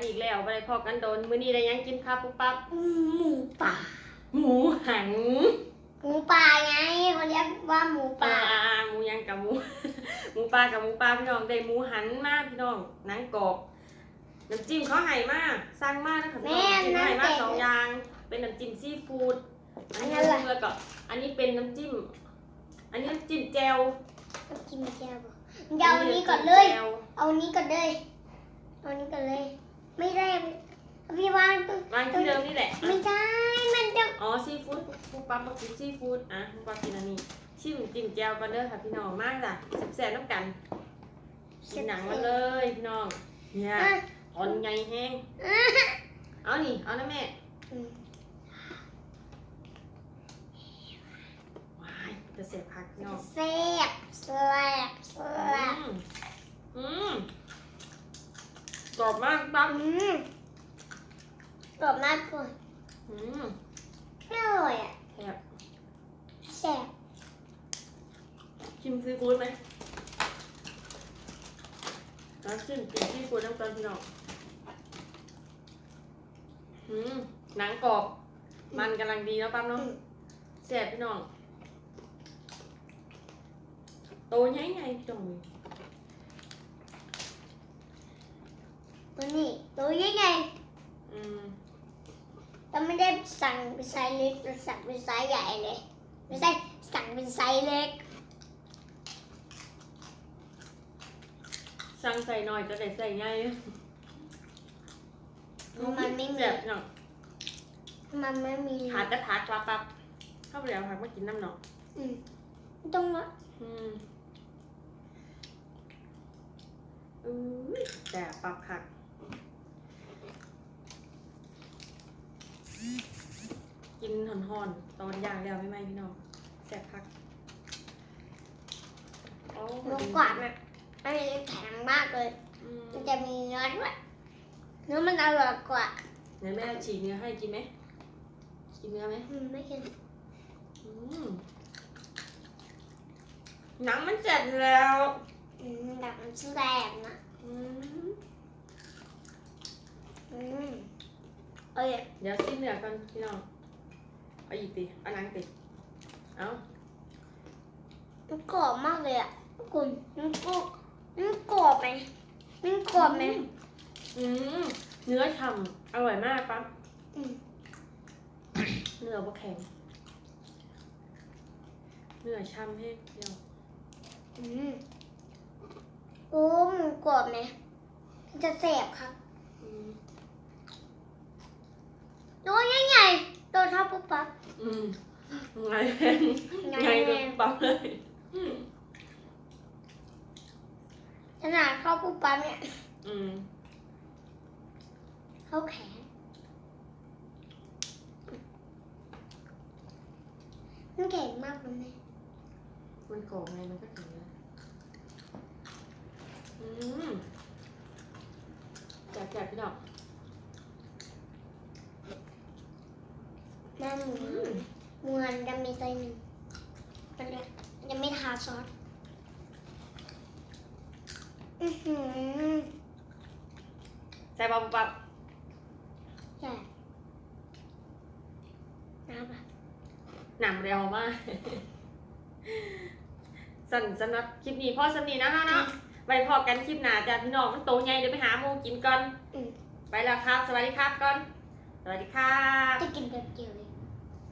กันอีกแล้วไปพอกันโดน มื้อนี้ได้หยังกินครับปุ๊บปั๊บอืมหมูป่า หมูหันหมูป่าไงเขาเรียกว่าหมูปลาป่าหมูหยังกับหมู หมูปลากับหมูปลาพี่น้องได้หมูหันมาพี่น้องหนังกรอบน้ำจิ้มเขาให้มาสร้างมานะคะพี่น้องจิ้มให้มาสองอย่าง เป็นน้ำจิ้มซีฟู้ดอันนี้แล้วก็อันนี้เป็นน้ำจิ้ม อันนี้น้ำจิ้มแจ่วกินแก้วบ่เดี๋ยวเอาอันนี้ก่อนเลยแจ่วเอาอันนี้ก่อนเลย เอาอันนี้ก่อนเลย ไม่ได้พี่ว่างต้องวางที่เดิมนี่แหละ ไม่ได้ มันจะ อ๋อซีฟู้ดหมูปลาปลากินซีฟู้ดอะหมูปลากินอันนี้ ชิมจิ้มแจ่วกันเด้อค่ะพี่น้องมากจ้ะแซ่บๆน้ำกันกินหนังมาเลยพี่น้อง เนี่ยอะอ่อนใหญ่แห้ง เอานี่ เอานะแม่อืมว้ายจะเสียบผักพี่น้องแซ่บแซ่บแซ่บอืมอืม กรอบมากปั๊บอืมกรอบมากกว่าอืมไม่อร่อยอะแซ่บแซ่บชิมซีฟู้ดไหมแล้วชิมจิ้มซีฟู้ดน้ำตาลพี่น้องอืมหนังกรอบ มันกำลังดีแล้วปั๊บเนาะแซ่บพี่น้องโตใหญ่ใหญ่ๆจ่อ ตัวนี้ตัวยังไงอืมเราไม่ได้สั่งเป็นไซส์เล็กเราสั่งเป็นไซส์ใหญ่เลยไม่ใช่สั่งเป็นไซส์เล็ก สั่งใส่หน่อยจะได้ใส่ใหญ่มันไม่มีแซ่บพี่น้องมันไม่มีถาดกระถาดปั๊บปั๊บเข้าไปแล้วผักมากินน้ำหนองอืมต้องละอืมอุ้ยแต่ปับผัก กินห่อนๆ ตอนย่างแล้วไม่ไหมพี่น้องแซ่บผักโอ้หมูกรอบอะอันนี้แข็งมากเลย อืมมันจะมีเนื้อด้วยเนื้อมันอร่อยกว่าไหนแม่ฉีกเนื้อให้กินไหมกินเนื้อไหมอืมไม่กินอืมหนังมันเจ็บแล้ว อืมแบบมันแซ่บนะอืมอืมเอ้ยเดี๋ยวสิ้นเนื้อกันพี่น้อง เอาอีกติเอาหนังติเอามันกรอบมากเลยอะคุณมันกรอบมันกรอบไหมมันกรอบไหมอืมเนื้อฉ่ำอร่อยมากปั๊บอืมเนื้อบ่แข็งเนื้อช่ำให้เดียวอืมโอ้หมูกรอบไหมมันจะแสบครับอืมตัวใหญ่ๆตัวเท่า ปุ๊บปั๊บอืมไงแพงไงก็ปั๊บเลยอืมขนาดเข้าปุ๊บปั๊บเนี่ย อืมเข้าแขนมันแข็งมากเลยแม่มันโกงไงมันก็ถึงแล้วอืมแจกๆพี่ดอก แม่ หมูอืมหมูหันจะมีไส้หนึ่งมันจะจะไม่ทาซอสอือหือใส่ปั๊บปั๊บใช่น้ำอะหนังเร็วมากสั่นสำหรับคลิปนี้พ่อสำนีนะคะเนาะไว้พอกันคลิปหน้าจ้ะพี่น้องมันโตใหญ่เดี๋ยวไปหาหมูกินก่อนอืมไปแล้วครับ สวัสดีครับก่อน สวัสดีครับจะกินแบบเดียวเลย